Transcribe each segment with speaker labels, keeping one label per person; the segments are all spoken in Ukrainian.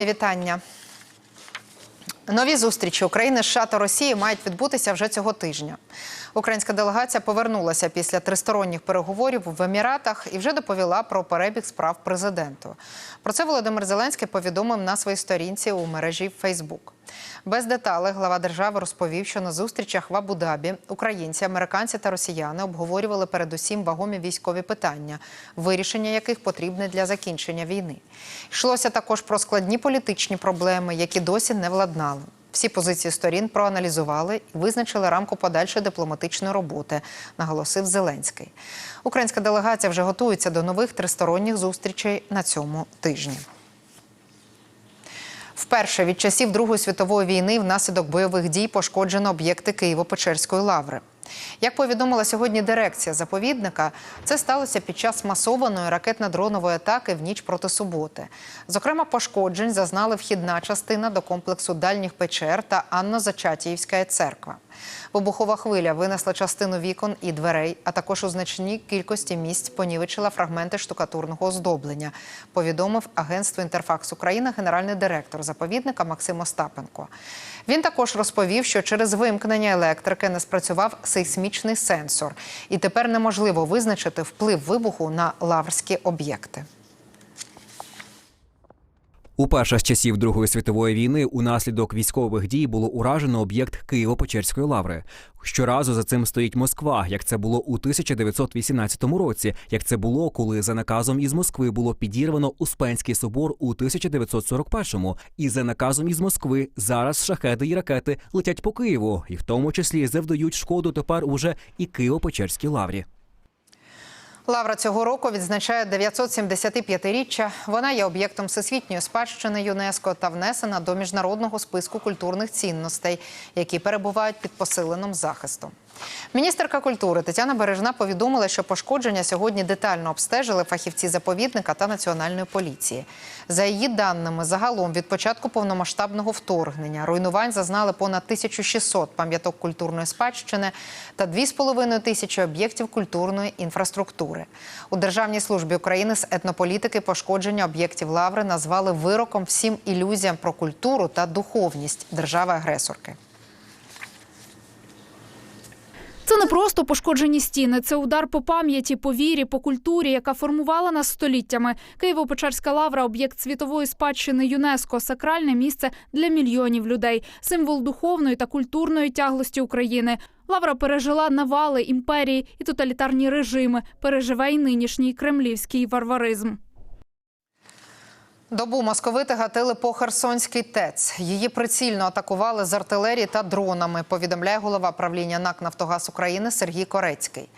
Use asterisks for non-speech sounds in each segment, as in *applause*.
Speaker 1: Вітання. Нові зустрічі України, США та Росії мають відбутися вже цього тижня. Українська делегація повернулася після тристоронніх переговорів в Еміратах і вже доповіла про перебіг справ президенту. Про це Володимир Зеленський повідомив на своїй сторінці у мережі Фейсбук. Без деталей глава держави розповів, що на зустрічах в Абу-Дабі українці, американці та росіяни обговорювали передусім вагомі військові питання, вирішення яких потрібне для закінчення війни. Йшлося також про складні політичні проблеми, які досі не владнали. Всі позиції сторін проаналізували і визначили рамку подальшої дипломатичної роботи, наголосив Зеленський. Українська делегація вже готується до нових тристоронніх зустрічей на цьому тижні. Вперше від часів Другої світової війни внаслідок бойових дій пошкоджено об'єкти Києво-Печерської лаври. Як повідомила сьогодні дирекція заповідника, це сталося під час масованої ракетно-дронової атаки в ніч проти суботи. Зокрема, пошкоджень зазнали вхідна частина до комплексу дальніх печер та Анно-Зачатіївська церква. Вибухова хвиля винесла частину вікон і дверей, а також у значній кількості місць понівечила фрагменти штукатурного оздоблення. Повідомив агентство Інтерфакс Україна генеральний директор заповідника Максим Остапенко. Він також розповів, що через вимкнення електрики не спрацював сейсмічний сенсор, і тепер неможливо визначити вплив вибуху на лаврські об'єкти.
Speaker 2: Уперше з часів Другої світової війни унаслідок військових дій було уражено об'єкт Києво-Печерської лаври. Щоразу за цим стоїть Москва, як це було у 1918 році, як це було, коли за наказом із Москви було підірвано Успенський собор у 1941-му. І за наказом із Москви зараз шахеди і ракети летять по Києву, і в тому числі завдають шкоду тепер уже і Києво-Печерській лаврі.
Speaker 1: Лавра цього року відзначає 975-річчя. Вона є об'єктом всесвітньої спадщини ЮНЕСКО та внесена до міжнародного списку культурних цінностей, які перебувають під посиленим захистом. Міністерка культури Тетяна Бережна повідомила, що пошкодження сьогодні детально обстежили фахівці заповідника та національної поліції. За її даними, загалом від початку повномасштабного вторгнення руйнувань зазнали понад 1600 пам'яток культурної спадщини та 2,5 тисячі об'єктів культурної інфраструктури. У Державній службі України з етнополітики пошкодження об'єктів лаври назвали вироком всім ілюзіям про культуру та духовність держави-агресорки.
Speaker 3: Це не просто пошкоджені стіни, це удар по пам'яті, по вірі, по культурі, яка формувала нас століттями. Києво-Печерська лавра об'єкт світової спадщини ЮНЕСКО, сакральне місце для мільйонів людей, символ духовної та культурної тяглості України. Лавра пережила навали імперії і тоталітарні режими. Переживе й нинішній кремлівський варваризм.
Speaker 1: Добу московити гатили по Херсонській ТЕЦ. Її прицільно атакували з артилерії та дронами, повідомляє голова правління НАК «Нафтогаз України Сергій Корецький.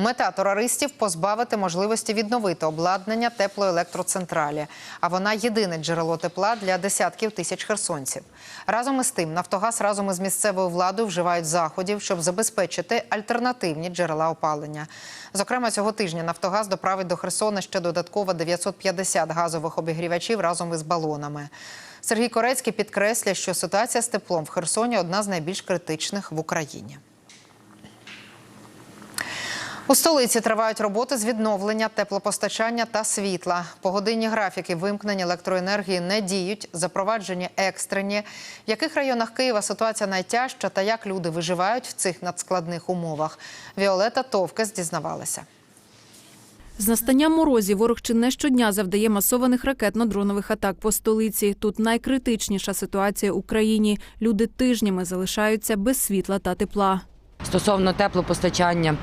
Speaker 1: Мета терористів позбавити можливості відновити обладнання теплоелектроцентралі. А вона єдине джерело тепла для десятків тисяч херсонців. Разом із тим, Нафтогаз разом із місцевою владою вживають заходів, щоб забезпечити альтернативні джерела опалення. Зокрема, цього тижня Нафтогаз доправить до Херсона ще додатково 950 газових обігрівачів разом із балонами. Сергій Корецький підкреслює, що ситуація з теплом в Херсоні одна з найбільш критичних в Україні. У столиці тривають роботи з відновлення теплопостачання та світла. Погодинні графіки вимкнення електроенергії не діють, запроваджені екстрені. В яких районах Києва ситуація найтяжча та як люди виживають в цих надскладних умовах? Віолета Товкес дізнавалася.
Speaker 4: З настанням морозів ворог чи не щодня завдає масованих ракетно-дронових атак по столиці. Тут найкритичніша ситуація у країні. Люди тижнями залишаються без світла та тепла.
Speaker 5: Стосовно теплопостачання.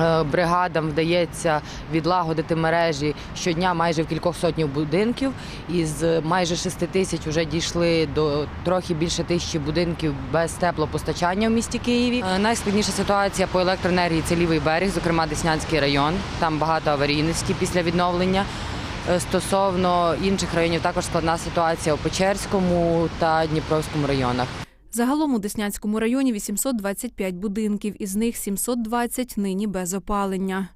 Speaker 5: Е, Бригадам вдається відлагодити мережі щодня майже в кількох сотнях будинків. Із майже 6 тисяч вже дійшли до трохи більше тисячі будинків без теплопостачання в місті Києві. Е, Найскладніша ситуація по електроенергії це лівий берег, зокрема Деснянський район. Там багато аварійності після відновлення. Е, Стосовно інших районів також складна ситуація у Печерському та Дніпровському районах.
Speaker 4: Загалом у Деснянському районі 825 будинків, із них 720 нині без опалення.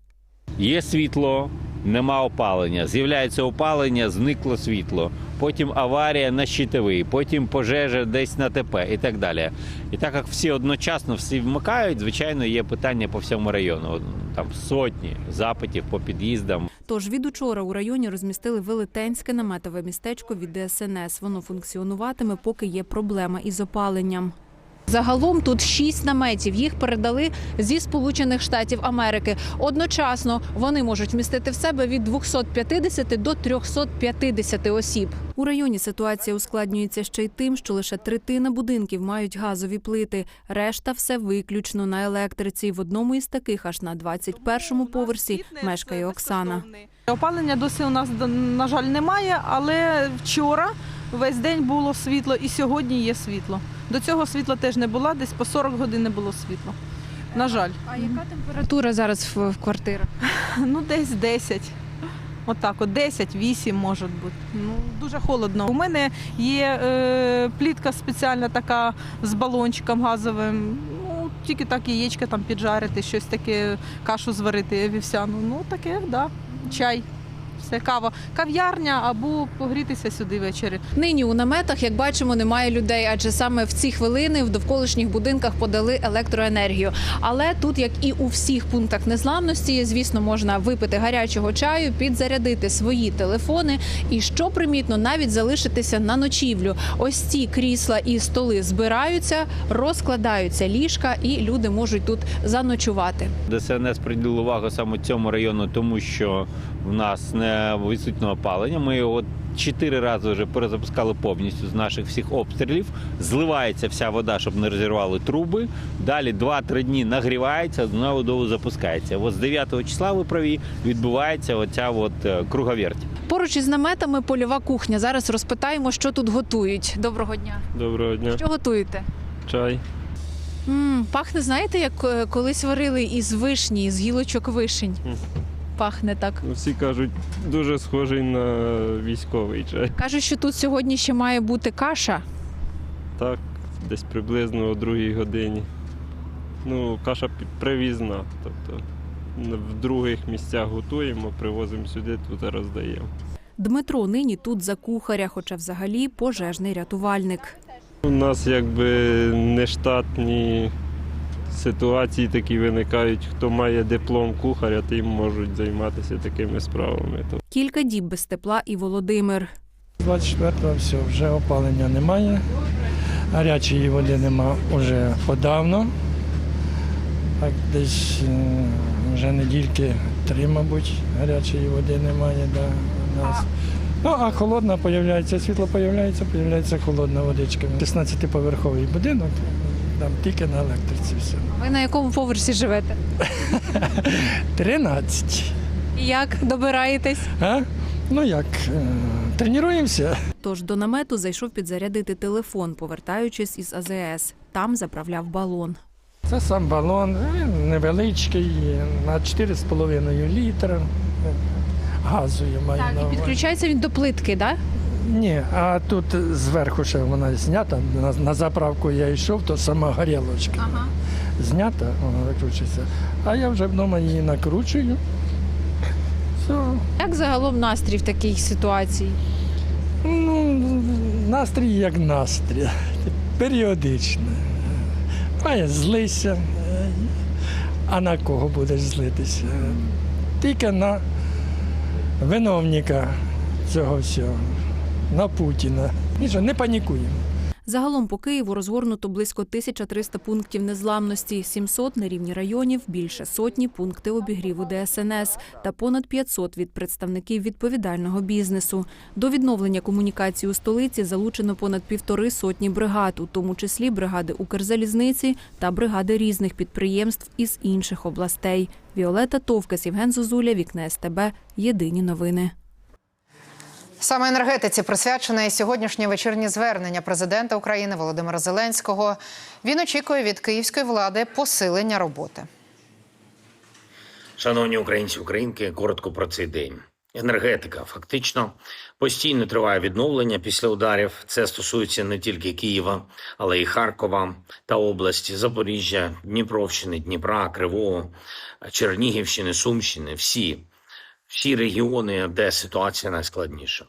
Speaker 6: Є світло, нема опалення. З'являється опалення, зникло світло. Потім аварія на щитовий, потім пожежа десь на ТП і так далі. І так як всі одночасно всі вмикають, звичайно, є питання по всьому району. Там сотні запитів по під'їздам.
Speaker 4: Тож від учора у районі розмістили велетенське наметове містечко від ДСНС. Воно функціонуватиме, поки є проблема із опаленням.
Speaker 7: Загалом тут шість наметів. Їх передали зі Сполучених Штатів Америки. Одночасно вони можуть вмістити в себе від 250 до 350 осіб.
Speaker 4: У районі ситуація ускладнюється ще й тим, що лише третина будинків мають газові плити. Решта все виключно на електриці. В одному із таких, аж на 21-му поверсі, мешкає Оксана.
Speaker 8: Опалення досі у нас на жаль немає, але вчора весь день було світло і сьогодні є світло. До цього світла теж не було, десь по 40 годин не було світла. На жаль,
Speaker 7: А яка температура зараз в, в квартирах? *laughs*
Speaker 8: ну десь 10. Отак, от 10, 8 може бути. Ну дуже холодно. У мене є е, плітка спеціальна така з балончиком газовим. Ну тільки так яєчка там піджарити, щось таке, кашу зварити вівсяну. Ну таке, да. Чай. Все, кава, кав'ярня або погрітися сюди ввечері.
Speaker 7: Нині у наметах, як бачимо, немає людей, адже саме в ці хвилини в довколишніх будинках подали електроенергію. Але тут, як і у всіх пунктах незламності, звісно, можна випити гарячого чаю, підзарядити свої телефони і що примітно, навіть залишитися на ночівлю. Ось ці крісла і столи збираються, розкладаються ліжка, і люди можуть тут заночувати.
Speaker 6: ДСНС приділив увагу саме цьому району, тому що в нас не відсутнє опалення. Ми його чотири рази вже перезапускали повністю з наших всіх обстрілів. Зливається вся вода, щоб не розірвали труби. Далі 2-3 дні нагрівається, знову воду запускається. От з 9 числа ви праві відбувається оця от е, круговерть.
Speaker 7: Поруч із наметами польова кухня. Зараз розпитаємо, що тут готують. Доброго дня.
Speaker 9: Доброго дня.
Speaker 7: Що готуєте?
Speaker 9: Чай.
Speaker 7: м пахне, знаєте, як е, колись варили із вишні, з гілочок вишень.
Speaker 9: Мгм.
Speaker 7: Пахне так.
Speaker 9: Ну, Всі кажуть, дуже схожий на військовий чай.
Speaker 7: Кажуть, що тут сьогодні ще має бути каша.
Speaker 9: Так, десь приблизно о другій годині. Ну, каша привізна. Тобто в других місцях готуємо, привозимо сюди, тут роздаємо.
Speaker 4: Дмитро нині тут за кухаря, хоча взагалі пожежний рятувальник.
Speaker 9: У нас якби нештатні ситуації такі виникають. Хто має диплом кухаря, тим можуть займатися такими справами.
Speaker 4: Кілька діб без тепла і Володимир.
Speaker 10: 24-го все, вже опалення немає. Гарячої води нема вже подавно. Так десь е, вже недільки три, мабуть, гарячої води немає да, у нас. Ну, а холодна появляється, світло появляється, появляється холодна водичка. 16-поверховий будинок, там тільки на електриці все.
Speaker 7: Ви на якому поверсі живете? *laughs*
Speaker 10: 13.
Speaker 7: І як добираєтесь?
Speaker 10: А? Ну як, е, тренуємося.
Speaker 4: Тож до намету зайшов підзарядити телефон, повертаючись із АЗС. Там заправляв балон.
Speaker 10: Це сам балон, невеличкий, на 4,5 літра. Газу я маю
Speaker 7: Так,
Speaker 10: на
Speaker 7: і підключається він до плитки, так?
Speaker 10: Ні, а тут зверху ще вона знята. На, на заправку я йшов, то сама горілочка.
Speaker 7: Ага.
Speaker 10: Знята, вона викручується. А я вже вдома її накручую. Все.
Speaker 7: Як загалом настрій в такій ситуації?
Speaker 10: Ну, настрій як настрій. Періодично. Має злися. А на кого будеш злитися? Тільки на виновника цього всього, на Путіна. Нічого, не панікуємо.
Speaker 4: Загалом по Києву розгорнуто близько 1300 пунктів незламності, 700 на рівні районів, більше сотні пункти обігріву ДСНС та понад 500 від представників відповідального бізнесу. До відновлення комунікації у столиці залучено понад півтори сотні бригад, у тому числі бригади Укрзалізниці та бригади різних підприємств із інших областей. Віолета Товкас, Євген Зозуля, Вікне СТБ. Єдині новини.
Speaker 1: Саме енергетиці присвячене і сьогоднішнє вечірнє звернення президента України Володимира Зеленського. Він очікує від київської влади посилення роботи.
Speaker 11: Шановні українці, українки, коротко про цей день. Енергетика фактично постійно триває відновлення після ударів. Це стосується не тільки Києва, але й Харкова та області, Запоріжжя, Дніпровщини, Дніпра, Кривого, Чернігівщини, Сумщини. Всі всі регіони, де ситуація найскладніша.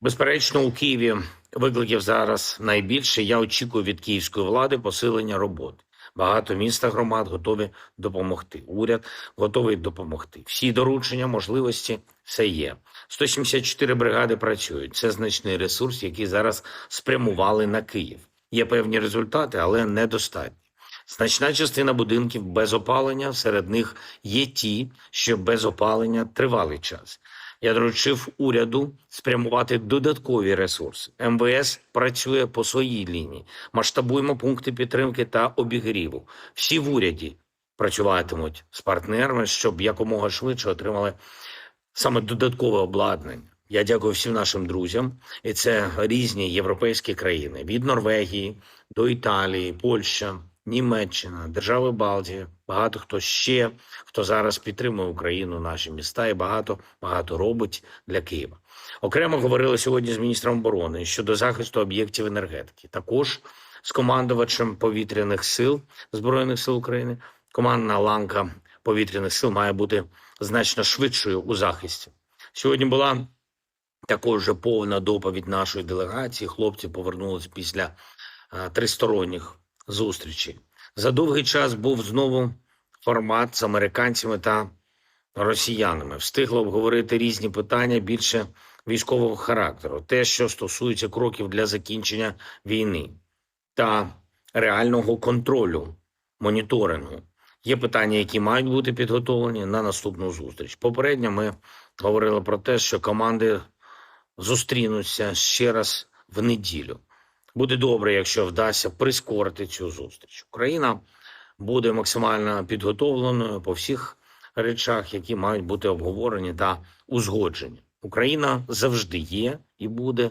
Speaker 11: Безперечно, у Києві викликів зараз найбільше. Я очікую від київської влади посилення роботи. Багато міст та громад готові допомогти. Уряд готовий допомогти. Всі доручення, можливості все є. 174 бригади працюють. Це значний ресурс, який зараз спрямували на Київ. Є певні результати, але недостатні. Значна частина будинків без опалення, серед них є ті, що без опалення тривалий час. Я доручив уряду спрямувати додаткові ресурси. МВС працює по своїй лінії. Масштабуємо пункти підтримки та обігріву. Всі в уряді працюватимуть з партнерами, щоб якомога швидше отримали саме додаткове обладнання. Я дякую всім нашим друзям, і це різні європейські країни від Норвегії до Італії, Польща, Німеччина, держави Балтії. Багато хто ще хто зараз підтримує Україну, наші міста, і багато багато робить для Києва. Окремо говорили сьогодні з міністром оборони щодо захисту об'єктів енергетики. Також з командувачем повітряних сил збройних сил України. Командна ланка повітряних сил має бути значно швидшою у захисті. Сьогодні була також вже повна доповідь нашої делегації. Хлопці повернулись після е, тристоронніх зустрічей. За довгий час був знову формат з американцями та росіянами. Встигли обговорити різні питання більше військового характеру, те, що стосується кроків для закінчення війни та реального контролю, моніторингу. Є питання, які мають бути підготовлені на наступну зустріч. Попередньо ми говорили про те, що команди зустрінуться ще раз в неділю. Буде добре, якщо вдасться прискорити цю зустріч. Україна буде максимально підготовленою по всіх речах, які мають бути обговорені та узгоджені. Україна завжди є і буде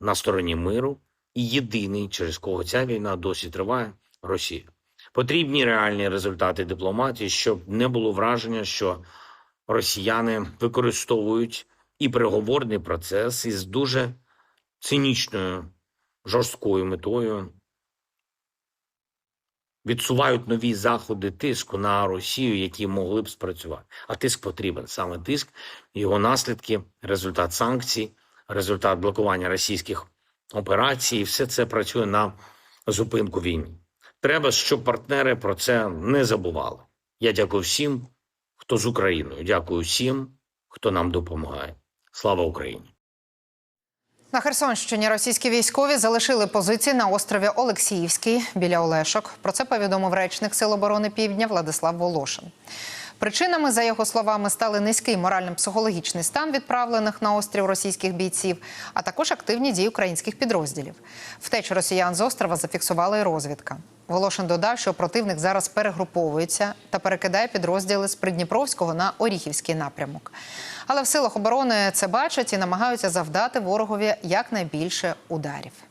Speaker 11: на стороні миру, і єдиний, через кого ця війна досі триває, Росія. Потрібні реальні результати дипломатії, щоб не було враження, що росіяни використовують і переговорний процес із дуже цинічною жорсткою метою відсувають нові заходи тиску на Росію, які могли б спрацювати. А тиск потрібен саме тиск, його наслідки, результат санкцій, результат блокування російських операцій. Все це працює на зупинку війни. Треба, щоб партнери про це не забували. Я дякую всім, хто з Україною. Дякую всім, хто нам допомагає. Слава Україні!
Speaker 1: На Херсонщині російські військові залишили позиції на острові Олексіївський біля Олешок. Про це повідомив речник Сил оборони Півдня Владислав Волошин. Причинами, за його словами, стали низький морально-психологічний стан відправлених на острів російських бійців, а також активні дії українських підрозділів. Втечу росіян з острова зафіксувала і розвідка. Волошин додав, що противник зараз перегруповується та перекидає підрозділи з Придніпровського на Оріхівський напрямок. Але в силах оборони це бачать і намагаються завдати ворогові якнайбільше ударів.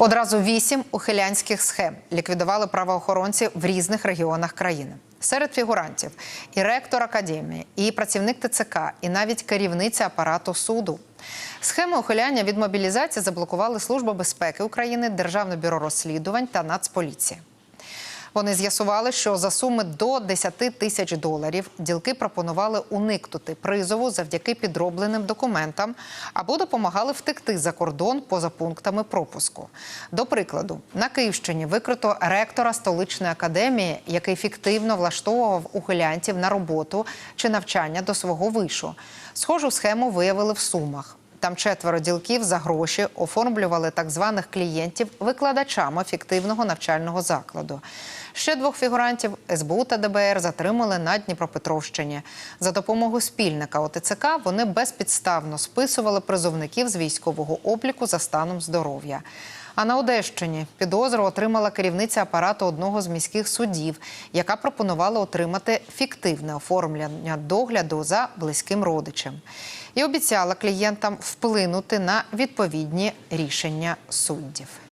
Speaker 1: Одразу вісім ухилянських схем ліквідували правоохоронці в різних регіонах країни. Серед фігурантів і ректор академії, і працівник ТЦК, і навіть керівниця апарату суду. Схеми ухиляння від мобілізації заблокували Служба безпеки України, Державне бюро розслідувань та Нацполіція. Вони з'ясували, що за суми до 10 тисяч доларів ділки пропонували уникнути призову завдяки підробленим документам або допомагали втекти за кордон поза пунктами пропуску. До прикладу, на Київщині викрито ректора столичної академії, який фіктивно влаштовував ухилянтів на роботу чи навчання до свого вишу. Схожу схему виявили в Сумах. Там четверо ділків за гроші оформлювали так званих клієнтів викладачами фіктивного навчального закладу. Ще двох фігурантів СБУ та ДБР затримали на Дніпропетровщині. За допомогою спільника ОТЦК вони безпідставно списували призовників з військового обліку за станом здоров'я. А на Одещині підозру отримала керівниця апарату одного з міських судів, яка пропонувала отримати фіктивне оформлення догляду за близьким родичем. І обіцяла клієнтам вплинути на відповідні рішення суддів.